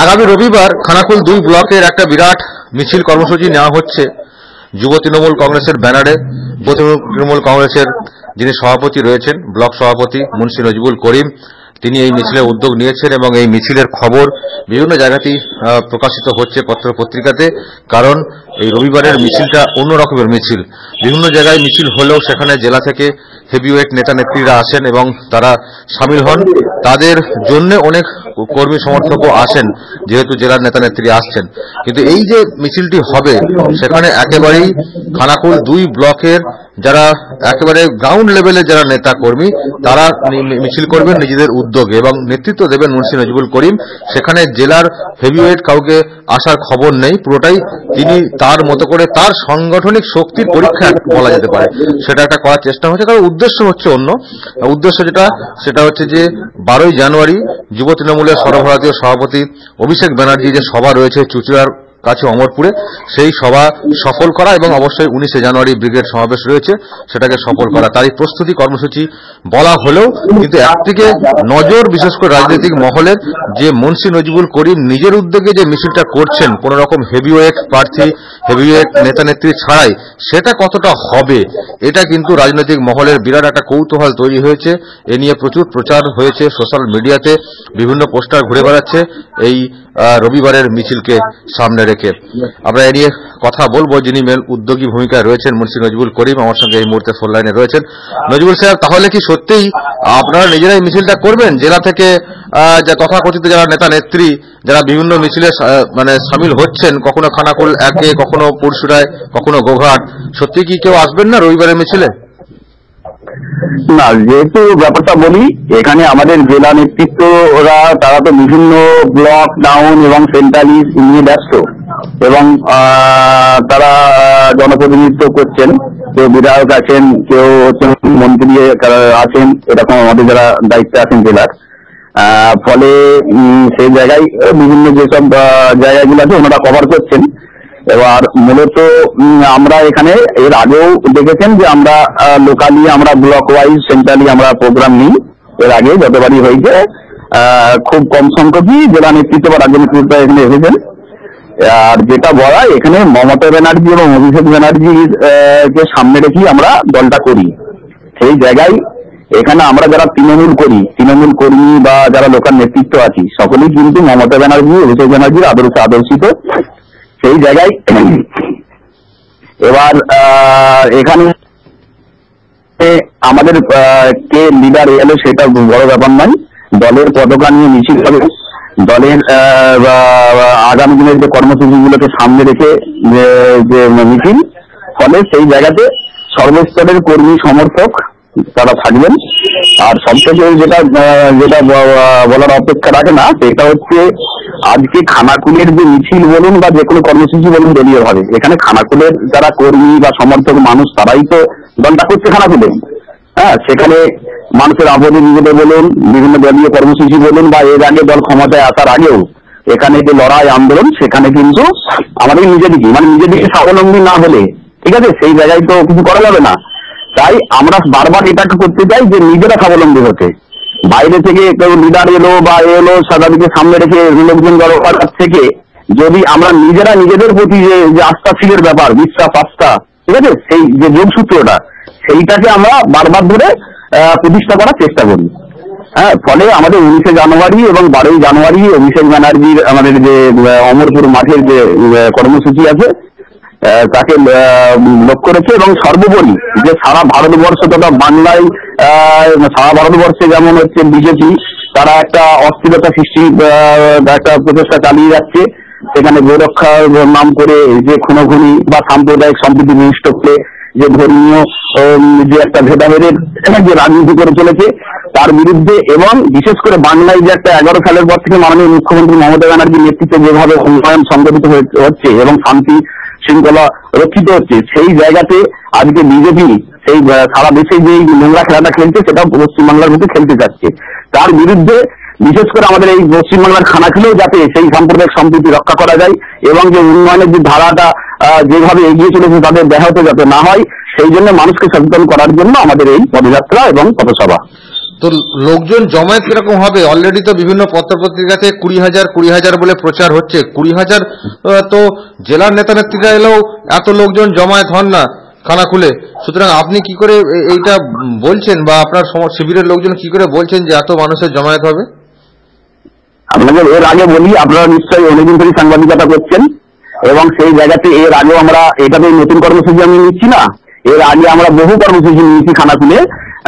আগামী রবিবার খানাকুল দুই ব্লকের একটা বিরাট মিছিল কর্মসূচি নেওয়া হচ্ছে। যুব তৃণমূল কংগ্রেসের ব্যানারে। তৃণমূল কংগ্রেসের যিনি সভাপতি রয়েছেন, ব্লক সভাপতি মুন্সি নজিবুল করিম, তিনি এই মিছিলের উদ্যোগ নিয়েছেন এবং এই মিছিলের খবর বিভিন্ন জায়গাতেই প্রকাশিত হচ্ছে পত্র পত্রিকাতে কারণ এই রবিবারের মিছিলটা অন্য রকমের মিছিল। বিভিন্ন জায়গায় মিছিল হলেও সেখানে জেলা থেকে হেভিওয়েট নেতা নেত্রীরা আসেন এবং তারা সামিল হন। তাদের জন্য অনেক কর্মী সমর্থকও আসেন, যেহেতু জেলার নেতা নেত্রী আসছেন। কিন্তু এই যে মিছিলটি হবে, সেখানে একেবারেই খানাকুল দুই ব্লকের যারা একেবারে গ্রাউন্ড লেভেলের যারা নেতা কর্মী, তারা মিছিল করবেন নিজেদের উদ্যোগে এবং নেতৃত্ব দেবেন মুন্সি নজিবুল করিম। সেখানে জেলার হেভিওয়েট কাউকে আসার খবর নেই, পুরোটাই তিনি তার মতো করে তার সাংগঠনিক শক্তির পরীক্ষা বলা যেতে পারে। সেটা একটা করার চেষ্টা হচ্ছে, কারণ উদ্দেশ্য হচ্ছে অন্য। উদ্দেশ্য যেটা, সেটা হচ্ছে যে বারোই জানুয়ারি যুব তৃণমূলের সর্বভারতীয় সভাপতি অভিষেক ব্যানার্জি যে সভা রয়েছে চুচুড়ার কাছে অমরপুরে, সেই সভা সফল করা এবং অবশ্যই উনিশে জানুয়ারি ব্রিগেড সমাবেশ রয়েছে, সেটাকে সফল করা। তারই প্রস্তুতি কর্মসূচি বলা হলেও কিন্তু একদিকে নজর বিশেষ করে রাজনৈতিক মহলের, যে মুন্সি নজিবুল করিম নিজের উদ্যোগে যে মিছিলটা করছেন, কোন রকম হেভিওয়েট প্রার্থী হেভিওয়েট নেতা নেত্রী ছাড়াই, সেটা কতটা হবে, এটা কিন্তু রাজনৈতিক মহলের বিরাট একটা কৌতূহল তৈরি হয়েছে। এ নিয়ে প্রচুর প্রচার হয়েছে সোশ্যাল মিডিয়াতে, বিভিন্ন পোস্টার ঘুরে বেড়াচ্ছে, এই রবিবারের মিছিলকে সামনে রেখে আমরা এ নিয়ে কথা বলব। যিনি মেল উদ্যোগী ভূমিকায় রয়েছেন মুন্সি নজিবুল করিম, আমার সঙ্গে এই মুহূর্তে ফোন লাইনে রয়েছেন। নজিবুল সাহেব তাহলে কি সত্যিই আপনারা নিজেরাই মিছিলটা করবেন? জেলা থেকে যা তথাকথিত যারা নেতা নেত্রী, যারা বিভিন্ন মিছিলে মানে সামিল হচ্ছেন, কখনো খানাকুল একে, কখনো পুরসুরায় কখনো গোঘাট, সত্যি কি কেউ আসবেন না রবিবারের মিছিলে? না, যেহেতু ব্যাপারটা বলি, এখানে আমাদের জেলা নেতৃত্ব ওরা তারা তো বিভিন্ন ব্লক ডাউন এবং সেন্ট্রালি নিয়ে ব্যস্ত। এবং তারা জনপ্রতিনিধিত্ব করছেন। কেউ বিধায়ক আছেন, কেউ হচ্ছেন মন্ত্রী আছেন, এরকম আমাদের যারা দায়িত্বে আছেন জেলার। ফলে সেই জায়গায় বিভিন্ন যেসব জায়গাগুলো আছে, ওনারা কভার করছেন। এবার মূলত আমরা এখানে, এর আগেও দেখেছেন যে আমরা লোকালি আমরা ব্লক ওয়াইজ সেন্ট্রালি আমরা প্রোগ্রাম নিই। এর আগে যতবারই হয়েছে খুব কম সংখ্যকই জেলা নেতৃত্ব বা রাজ্য নেতৃত্ব এখানে এসেছেন। আর যেটা বলা, এখানে মমতা ব্যানার্জি এবং অভিষেক ব্যানার্জির কে সামনে রেখেই আমরা দলটা করি। সেই জায়গায় এখানে আমরা যারা তৃণমূল করি, তৃণমূল কর্মী বা যারা লোকাল নেতৃত্ব আছি, সকলেই কিন্তু মমতা ব্যানার্জি, অভিষেক ব্যানার্জির আদর্শে আদর্শিত। সেই জায়গায় এবার এখানে আমাদের কে লিডার এলো সেটা বড় ব্যাপার নয়। দলের পতাকা নিয়ে মিছিল হবে দলের আগামী দিনের যে কর্মসূচিগুলোকে সামনে রেখে যে মিছিল, ফলে সেই জায়গাতে সর্বস্তরের কর্মী সমর্থক তারা থাকবেন। আর সবথেকে যেটা যেটা বলার অপেক্ষা রাখে না, সেটা হচ্ছে আজকে খানাকুলের যে মিছিল বলুন বা যে কোনো কর্মসূচি বলুন দলীয় ভাবে, এখানে খানাকুলের যারা কর্মী বা সমর্থক মানুষ তারাই তো দলটা করছে খানাকুলে। হ্যাঁ সেখানে মানুষের আপদে বিপদে বলুন, বিভিন্ন দলীয় কর্মসূচি বলুন বা এর আগে দল ক্ষমতায় আসার আগেও এখানে যে লড়াই আন্দোলন, সেখানে কিন্তু আমাদের নিজেদিকে মানে নিজেদিকে স্বাবলম্বী না হলে, ঠিক আছে, সেই জায়গায় তো কিছু করা যাবে না। তাই আমরা বারবার এটাকে করতে চাই যে নিজেরা স্বাবলম্বী হতে। বাইরে থেকে কেউ লিডার এলো বা এলো, সাদাদিকে সামনে রেখে লোকজন জড়ো থেকে যদি আমরা নিজেরা নিজেদের প্রতি যে যে আস্থাশীলের ব্যাপার, বিশ্বাস, আস্থা, ঠিক আছে, সেই যে যোগসূত্রটা সেইটাকে আমরা বারবার ধরে প্রতিষ্ঠা করার চেষ্টা করি। হ্যাঁ ফলে আমাদের উনিশে জানুয়ারি এবং বারোই জানুয়ারি অভিষেক ব্যানার্জির আমাদের যে অমরপুর মাঠের যে কর্মসূচি আছে তাকে লক্ষ্য রেখে এবং সর্বোপরি যে সারা ভারতবর্ষ তথা বাংলায় সারা ভারতবর্ষে যেমন হচ্ছে বিজেপি, তারা একটা অস্থিরতা সৃষ্টি একটা প্রচেষ্টা চালিয়ে যাচ্ছে। সেখানে গোরক্ষার নাম করে যে খুনোখুনি বা সাম্প্রদায়িক সম্প্রীতি বিনষ্ট করে যে ধর্মীয় যে একটা ভেদাভেদের যে রাজনীতি করে চলেছে, তার বিরুদ্ধে এবং বিশেষ করে বাংলায় যে একটা এগারো সালের পর থেকে মাননীয় মুখ্যমন্ত্রী মমতা ব্যানার্জির নেতৃত্বে যেভাবে উন্নয়ন সংগঠিত হচ্ছে এবং শান্তি শৃঙ্খলা রক্ষিত হচ্ছে, সেই জায়গাতে আজকে বিজেপি সেই সারা দেশে যে নোংরা খেলাটা খেলছে সেটা পশ্চিমবাংলার মধ্যে খেলতে চাচ্ছে তার বিরুদ্ধে বিশেষ করে আমাদের এই পশ্চিমবাংলার খানাখিলেও যাতে সেই সাম্প্রদায়িক সম্প্রীতি রক্ষা করা যায় এবং যে উন্নয়নের যে ধারাটা যেভাবে এগিয়ে চলেছে তাদের ব্যাহত যাতে না হয় সেই জন্য মানুষকে সচেতন করার জন্য আমাদের এই পদযাত্রা এবং পথসভা। তো লোকজন জমায়েত কীরকম হবে? অলরেডি তো বিভিন্ন পত্রপত্রিকাতে কুড়ি হাজার কুড়ি হাজার বলে প্রচার হচ্ছে। কুড়ি হাজার তো জেলার নেতা নেত্রীরা এলেও এত লোকজন জমায়েত হন না খানা খুলে। সুতরাং আপনি কি করে এইটা বলছেন বা আপনার শিবিরের লোকজন কি করে বলছেন যে এত মানুষের জমায়েত হবে? আপনাকে এর আগে বলি আপনারা নিশ্চয়ই অনেকদিন ধরে সাংবাদিকতা করছেন। এবং সেই জায়গাতে এর আগেও আমরা এটা তো নতুন কর্মসূচি আমি নিচ্ছি না। এর আগে আমরা বহু কর্মসূচি নিয়েছি খানা খানাকুলে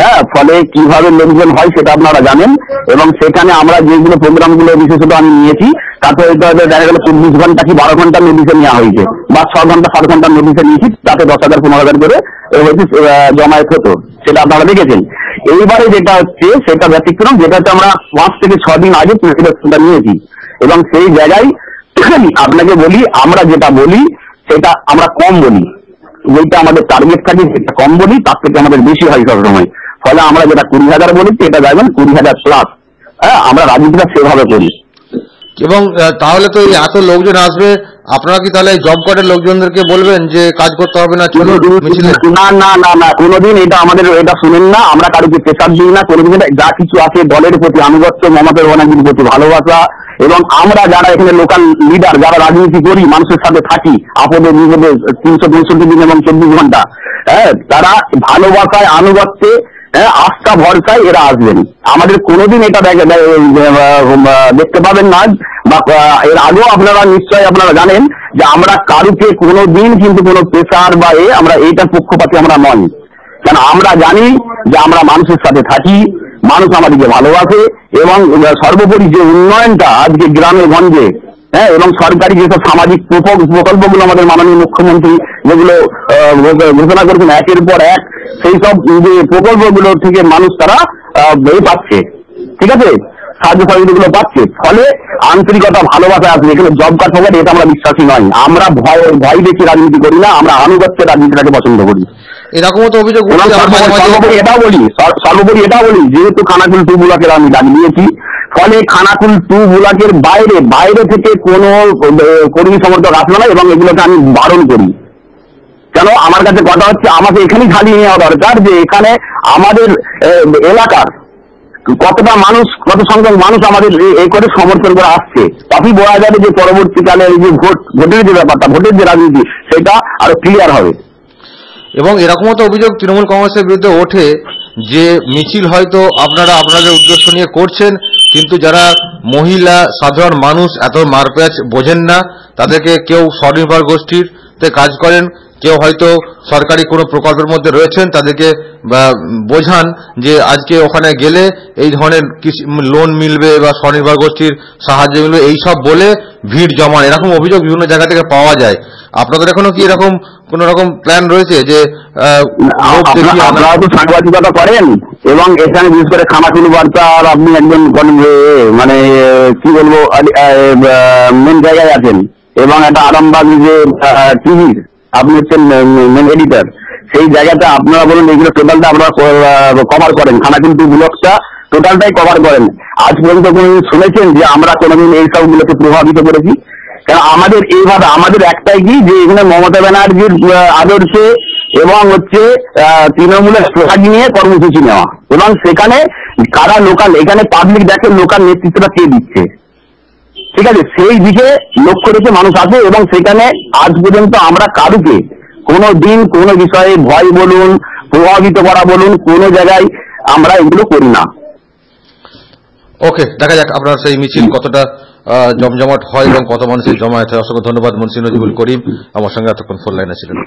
হ্যাঁ ফলে কীভাবে লোকজন হয় সেটা আপনারা জানেন এবং সেখানে আমরা যেগুলো প্রোগ্রামগুলো বিশেষত আমি নিয়েছি, তাতে দেখা গেল চব্বিশ ঘণ্টা কি বারো ঘণ্টা নোটিশে নেওয়া হয়েছে বা ছ ঘণ্টা, সাত ঘণ্টা নোটিশে নিয়েছি, তাতে দশ হাজার, পনেরো হাজার করে এ হচ্ছে জমায়েত হতো, সেটা আপনারা দেখেছেন। এইবারে যেটা হচ্ছে সেটা ব্যতিক্রম যেটা হচ্ছে আমরা পাঁচ থেকে ছ দিন আগে নিয়েছি এবং সেই জায়গায় আপনাকে বলি, আমরা যেটা বলি, সেটা আমরা কম বলি। যেটা আমাদের টার্গেট থাকে, সেটা কম বলি, তার থেকে আমাদের বেশি হয় সবসময়। ফলে আমরা যেটা কুড়ি হাজার বলি, সেটা যাবেন কুড়ি হাজার প্লাস হ্যাঁ আমরা রাজনীতিটা সেভাবে করি। এবং তাহলে তো এত লোকজন আসবে আপনারা কি তাহলে জব কার্ডের লোকজনদেরকে বলবেন যে কাজ করতে হবে না? না না না না কোনোদিন এটা আমাদের এটা শুনেন না আমরা কারোকে প্রেশার দিই না কোনোদিন যা কিছু আছে দলের প্রতি আনুগত্য মমতা ব্যানার্জির প্রতি ভালোবাসা এবং আমরা যারা এখানে লোকাল লিডার যারা রাজনীতি করি মানুষের সাথে থাকি আপদে বিপদে তিনশো পঁয়ষট্টি দিন এবং চব্বিশ ঘণ্টা হ্যাঁ তারা ভালোবাসায় আনুগত্যে হ্যাঁ আস্থা ভরসায় এরা আসবেন। আমাদের কোনোদিন এটা দেখে দেখতে পাবেন না। এর আগেও আপনারা নিশ্চয়ই আপনারা জানেন যে আমরা কারুকে কোনোদিন কিন্তু কোনো প্রেশার বা এ আমরা এইটার পক্ষপাতি আমরা নই। কেন আমরা জানি যে আমরা মানুষের সাথে থাকি, মানুষ আমাদেরকে ভালোবাসে এবং সর্বোপরি যে উন্নয়নটা আজকে গ্রামে গঞ্জে হ্যাঁ এবং সরকারি যেসব সামাজিক প্রকল্প- প্রকল্পগুলো আমাদের মাননীয় মুখ্যমন্ত্রী যেগুলো ঘোষণা করেছেন, একের পর এক, সেই সব যে প্রকল্পগুলো থেকে মানুষ তারা এ পাচ্ছে। ঠিক আছে? সাহায্য সহযোগিতাগুলো পাচ্ছে। ফলে আন্তরিকতা ভালোবাসা আছে। এখানে জব কার্ড হবে এটা আমরা বিশ্বাসী নয়। আমরা ভয় ভয় দেখি রাজনীতি করি না আমরা আনুগত্যের রাজনীতিটাকে পছন্দ করি। এরকমও তো অভিযোগ সর্বোপরি এটাও বলি সর্বোপরি এটাও বলি যেহেতু খানাকুল টু ব্লকের আমি দাবি নিয়েছি ফলে খানাকুল টু ব্লকের বাইরে বাইরে থেকে কোনো কর্মী সমর্থক আসবে না এবং এগুলোকে আমি বারণ করি। কেন? আমার কাছে কথা হচ্ছে আমাকে এখানেই খালি নেওয়া দরকার যে এখানে আমাদের এলাকার কতটা মানুষ, কত সংখ্যক মানুষ আমাদের এই করে সমর্থন করে আসছে। তবেই বোঝা যাবে যে পরবর্তীকালে এই যে ভোট, ভোটের যে ব্যাপারটা, ভোটের যে রাজনীতি, সেটা আরও ক্লিয়ার হবে। এবং এরকমও তো অভিযোগ তৃণমূল কংগ্রেসের বিরুদ্ধে ওঠে যে মিছিল হয়তো আপনারা, আপনাদের উদ্দেশ্য নিয়ে করছেন, কিন্তু যারা মহিলা, সাধারণ মানুষ, এত মারপ্যাচ বোঝেন না, তাদেরকে কেউ স্বনির্ভর গোষ্ঠীরতে কাজ করেন কেউ হয়তো সরকারি কোনো প্রকল্পের মধ্যে রয়েছেন তাদেরকে বোঝান যে আজকে ওখানে গেলে এই ধরনের লোন মিলবে বা স্বনির্ভর গোষ্ঠীর সাহায্য মিলবে এইসব বলে ভিড় জমান। এরকম অভিযোগ বিভিন্ন জায়গা থেকে পাওয়া যায়। আপনাদের এখনও কি এরকম কোন রকম প্ল্যান রয়েছে যে আপনারা তো সাংবাদিকতা করেন এবং এখানে বিশেষ করে খামাকুল বার্তা আর আপনি একজন মানে কি বলব মেন জায়গায় আছেন এবং একটা আরামবাগ যে টিভি আপনি হচ্ছেন মেন এডিটর সেই জায়গাটা আপনারা বলুন, এগুলো টোটালটা আপনারা কভার করেন খানাকুল টু ব্লকটা টোটালটাই কভার করেন। আজ পর্যন্ত কোন শুনেছেন যে আমরা কোনোদিন এই সবগুলোকে প্রভাবিত করেছি? কারণ আমাদের এইভাবে, আমাদের একটাই কি, যে এখানে মমতা ব্যানার্জির আদর্শে এবং হচ্ছে তৃণমূলের ফ্ল্যাগ নিয়ে কর্মসূচি নেওয়া। এবং সেখানে কারা লোকাল এখানে পাবলিক দেখে লোকাল নেতৃত্বটা কে দিচ্ছে? ঠিক আছে, সেই দিকে লক্ষ্য রেখে মানুষ আসে এবং সেখানে আজ পর্যন্ত আমরা কারুকে কোনো দিন, কোনো বিষয়ে ভয় বলুন, প্রভাবিত করা বলুন, কোনো জায়গায় আমরা এগুলো করি না। ওকে, দেখা যাক আপনার সেই মিছিল কতটা জমজমাট হয় এবং কত মানুষের জমায়েত হয়। অসংখ্য ধন্যবাদ মুন্সি নজিবুল করিম। আমার সঙ্গে এতক্ষণ ফোন লাইনে ছিলেন।